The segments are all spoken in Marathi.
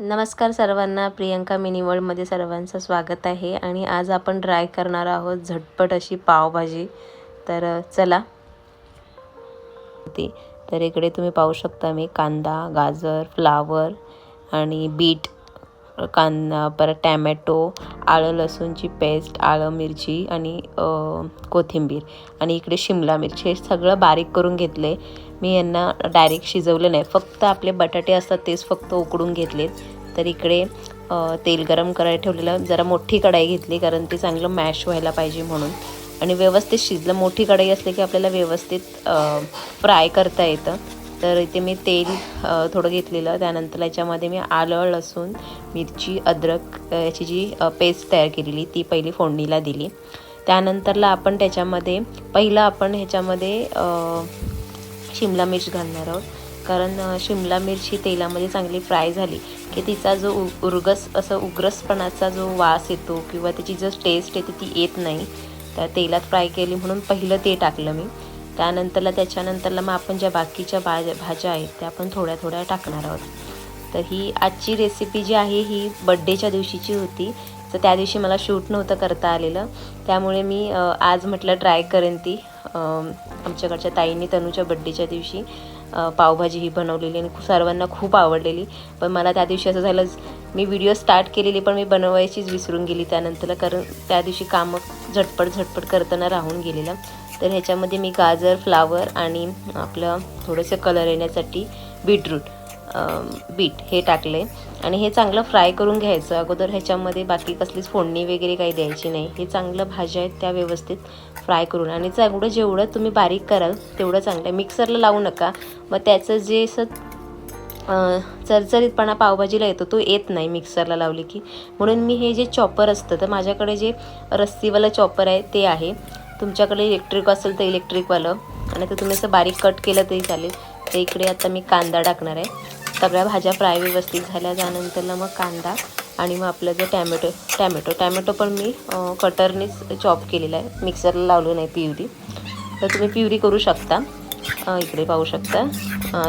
नमस्कार सर्वांना प्रियंका मिनी वर्ल्डमध्ये सर्वांचं स्वागत आहे. आणि आज आपण ट्राय करणार आहोत झटपट अशी पावभाजी. तर चला. ती तर इकडे तुम्ही पाहू शकता मी कांदा गाजर फ्लावर आणि बीट कांदा परत टॅमॅटो आलं लसूणची पेस्ट आलं मिरची आणि कोथिंबीर. आणि इकडे शिमला मिरची. हे सगळं बारीक करून घेतले. मी यांना डायरेक्ट शिजवलं नाही. फक्त आपले बटाटे असतात तेच फक्त उकडून घेतलेत. तर इकडे तेल गरम करायला ठेवलेलं. जरा मोठी कढाई घेतली कारण ते चांगलं मॅश व्हायला पाहिजे म्हणून. आणि व्यवस्थित शिजलं. मोठी कढाई असली की आपल्याला व्यवस्थित फ्राय करता येतं. तर इथे मी तेल थोडं घेतलेलं. त्यानंतर याच्यामध्ये मी आलं लसूण मिरची अद्रक याची जी पेस्ट तयार केलेली ती पहिली फोडणीला दिली. त्यानंतरला आपण त्याच्यामध्ये पहिलं आपण ह्याच्यामध्ये शिमला मिर्च घालणार आहोत. कारण शिमला मिरची तेलामध्ये चांगली फ्राय झाली की तिचा जो उ उर्गस असं उग्रसपणाचा जो वास येतो किंवा त्याची जो टेस्ट येते ती येत नाही त्या तेलात फ्राय केली म्हणून पहिलं ते टाकलं मी. त्यानंतरला त्याच्यानंतरला मग आपण ज्या बाकीच्या बा भाज्या आहेत त्या आपण थोड्या थोड्या टाकणार आहोत. तर ही आजची रेसिपी जी आहे ही बड्डेच्या दिवशीची होती. तर त्या दिवशी मला शूट नव्हतं करता आलेलं. त्यामुळे मी आज म्हटलं ट्राय करेन ती आमच्याकडच्या ताईंनी तनूच्या बड्डेच्या दिवशी. पावभाजी ही बनवलेली आणि सर्वांना खूप आवडलेली. पण मला त्या दिवशी असं झालं मी व्हिडिओ स्टार्ट केलेली पण मी बनवायचीच विसरून गेली त्यानंतरला कारण त्या दिवशी कामं झटपट झटपट करताना राहून गेलेलं. तर ह्याच्यामध्ये मी गाजर फ्लावर आणि आपलं थोडंसं कलर येण्यासाठी बीटरूट. बीट हे टाकले. आणि हे चांगलं फ्राय करून घ्यायचं. अगोदर ह्याच्यामध्ये बाकी कसलीच फोडणी वगैरे काही द्यायची नाही. हे चांगलं भाज्या आहेत त्या व्यवस्थित फ्राय करून. आणि चांगलं जेवढं तुम्ही बारीक कराल तेवढं चांगलं. आहे मिक्सरला लावू नका. मग त्याचं जे असं चरचरीतपणा पावभाजीला येतो तो येत नाही मिक्सरला लावली की. म्हणून मी हे जे चॉपर असतं तर माझ्याकडे जे रस्सीवालं चॉपर आहे ते आहे. तुमच्याकडे इलेक्ट्रिक असेल तर इलेक्ट्रिकवालं. आणि तर तुम्ही असं बारीक कट केलं तरी चालेल. तर इकडे आता मी कांदा टाकणार आहे. सगळ्या भाज्या फ्राय व्यवस्थित झाल्या. त्यानंतरला मग कांदा आणि मग आपलं जे टॅमॅटो टॅमॅटो टॅमॅटो पण मी कटरनीच चॉप केलेला आहे. मिक्सरला लावलं नाही प्युरी. तर तुम्ही प्युरी करू शकता. इकडे पाहू शकता.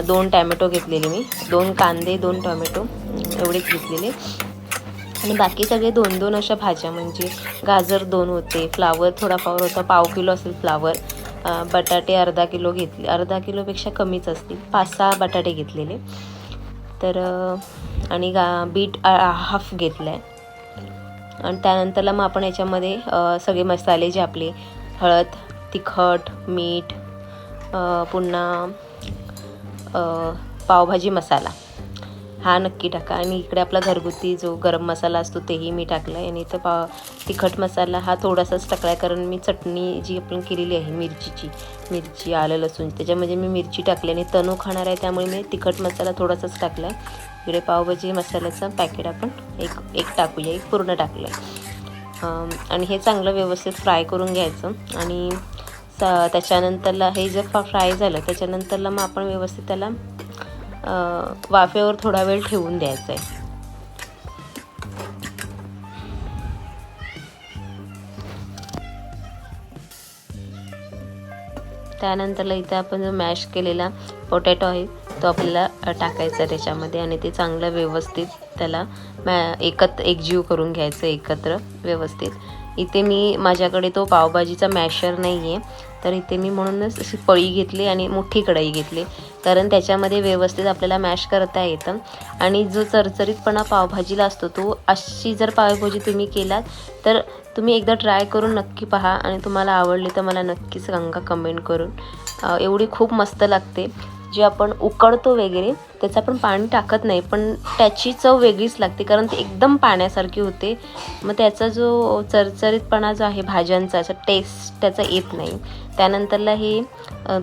दोन टॅमॅटो घेतलेले मी. दोन कांदे दोन टॉमॅटो एवढेच घेतलेले. आणि बाकी सगळे दोन दोन अशा भाज्या म्हणजे गाजर दोन होते फ्लावर थोडाफार होता पाव किलो असेल फ्लावर. बटाटे अर्धा किलो घेतले अर्धा किलोपेक्षा कमीच असतील. पाच सहा बटाटे घेतलेले. तर आणि गा बीट हाफ घेतलं आहे आणि त्यानंतरला मग आपण याच्यामध्ये सगळे मसाले जे आपले हळद तिखट मीठ पुन्हा पावभाजी मसाला. हा नक्की टाका. आणि इकडे आपला घरगुती जो गरम मसाला असतो तेही मी टाकला आहे आणि इथं पा तिखट मसाला हा थोडासाच टाकला आहे कारण मी चटणी जी आपण केलेली आहे मिरचीची मिरची आलं लसूण त्याच्यामध्ये मी मिरची टाकली आणि तणू खाणार आहे त्यामुळे मी तिखट मसाला थोडासाच टाकला आहे इकडे पावभाजी मसाल्याचं पॅकेट आपण एक एक टाकूया एक पूर्ण टाकलं आहे आणि हे चांगलं व्यवस्थित फ्राय करून घ्यायचं. आणि स त्याच्यानंतरला हे जर फा फ्राय झालं त्याच्यानंतरला मग आपण व्यवस्थित त्याला वाफेवर थोडा वेळ ठेवून द्यायचं आहे त्यानंतरला इथं आपण जो मॅश केलेला पोटॅटो आहे तो आपल्याला टाकायचा त्याच्यामध्ये आणि ते चांगलं व्यवस्थित त्याला मॅ एकत्र एकजीव करून घ्यायचं एकत्र व्यवस्थित. इथे मी माझ्याकडे तो पावभाजीचा मॅशर नाही आहे तर इथे मी म्हणूनच अशी पळी घेतली आणि मोठी कढई घेतली. कारण त्याच्यामध्ये व्यवस्थित आपल्याला मॅश करता येतं. आणि जो चरचरीतपणा पावभाजीला असतो तो अशी जर पावभाजी तुम्ही केलात तर तुम्ही एकदा ट्राय करून नक्की पहा. आणि तुम्हाला आवडली तर मला नक्कीच सांगा कमेंट करून. एवढी खूप मस्त लागते. जे आपण उकडतो वगैरे त्याचं आपण पाणी टाकत नाही पण त्याची चव वेगळीच लागते कारण ती एकदम पाण्यासारखी होते. मग त्याचा जो चरचरीतपणा जो आहे भाज्यांचा असा टेस्ट त्याचा येत नाही. त्यानंतरला हे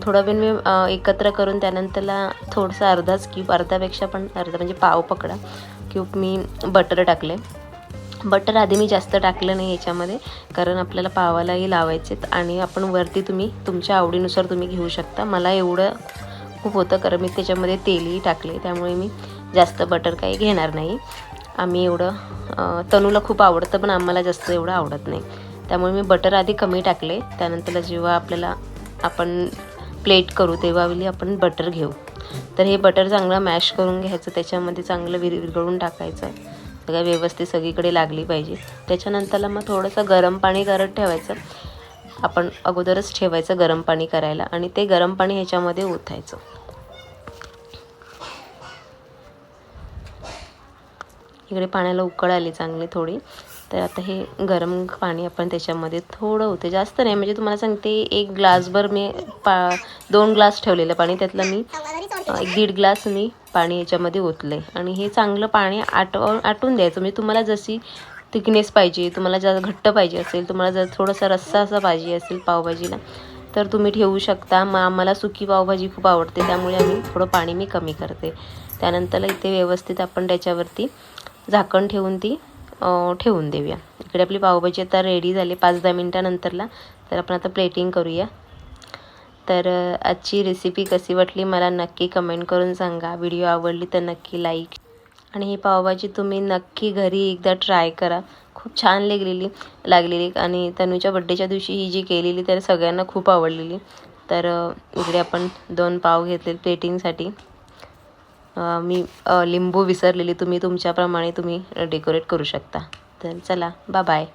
थोडा वेळ मी एकत्र करून त्यानंतरला थोडंसं अर्धाच क्यूब अर्धापेक्षा पण अर्धा म्हणजे पाव पकडा क्यूब मी बटर टाकले. बटर आधी मी जास्त टाकलं नाही याच्यामध्ये कारण आपल्याला पावालाही लावायचे आणि आपण वरती तुम्ही तुमच्या आवडीनुसार तुम्ही घेऊ शकता. मला एवढं खूप होतं कारण मी त्याच्यामध्ये तेलही टाकले त्यामुळे मी जास्त बटर काही घेणार नाही. आम्ही एवढं तनूला खूप आवडतं पण आम्हाला जास्त एवढं आवडत नाही. त्यामुळे मी बटर आधी कमी टाकले त्यानंतर जेव्हा आपल्याला आपण प्लेट करू तेव्हा वेळी आपण बटर घेऊ. तर हे बटर चांगलं मॅश करून घ्यायचं त्याच्यामध्ये चांगलं विर विरघळून टाकायचं. सगळ्या व्यवस्थित सगळीकडे लागली पाहिजे. त्याच्यानंतरला मग थोडंसं गरम पाणी करत ठेवायचं. आपण अगोदरच ठेवायचं गरम पाणी करायला आणि ते गरम पाणी ह्याच्यामध्ये ओतायचं. इकडे पाण्याला उकळ आली चांगली थोडी. तर आता हे गरम पाणी आपण त्याच्यामध्ये थोडं होते जास्त नाही म्हणजे तुम्हाला सांगते एक ग्लासभर मी पा दोन ग्लास ठेवलेलं पाणी त्यातलं मी एक दीड ग्लास मी पाणी याच्यामध्ये ओतले आणि हे चांगलं पाणी आटव आटून द्यायचं. म्हणजे तुम्हाला जशी थिकनेस पाहिजे तुम्हाला जर घट्ट पाहिजे असेल तुम्हाला जर थोडासा रस्सा असा पाहिजे असेल पावभाजीला तर तुम्ही ठेवू शकता. मग आम्हाला सुकी पावभाजी खूप आवडते त्यामुळे आम्ही थोडं पाणी मी कमी करते. त्यानंतर इथे व्यवस्थित आपण त्याच्यावरती झाकण ठेवून ती ठेवून देऊया. इकडे आपली पावभाजी आता रेडी झाली पाच दहा मिनटानंतरला. तर आपण आता प्लेटिंग करूया. तर आजची रेसिपी कशी वाटली मला नक्की कमेंट करून सांगा. व्हिडिओ आवडली तर नक्की लाईक आणि ही पावभाजी तुम्ही नक्की घरी एकदा ट्राय करा. खूप छान लागलेली लागलेली. आणि तनूच्या बड्डेच्या दिवशी ही जी केलेली तर सगळ्यांना खूप आवडलेली. तर इकडे आपण दोन पाव घेतले प्लेटिंगसाठी मी लिंबू विसरलेली. तुम्ही तुमच्याप्रमाणे तुम्ही डेकोरेट करू शकता. तर चला बा बाय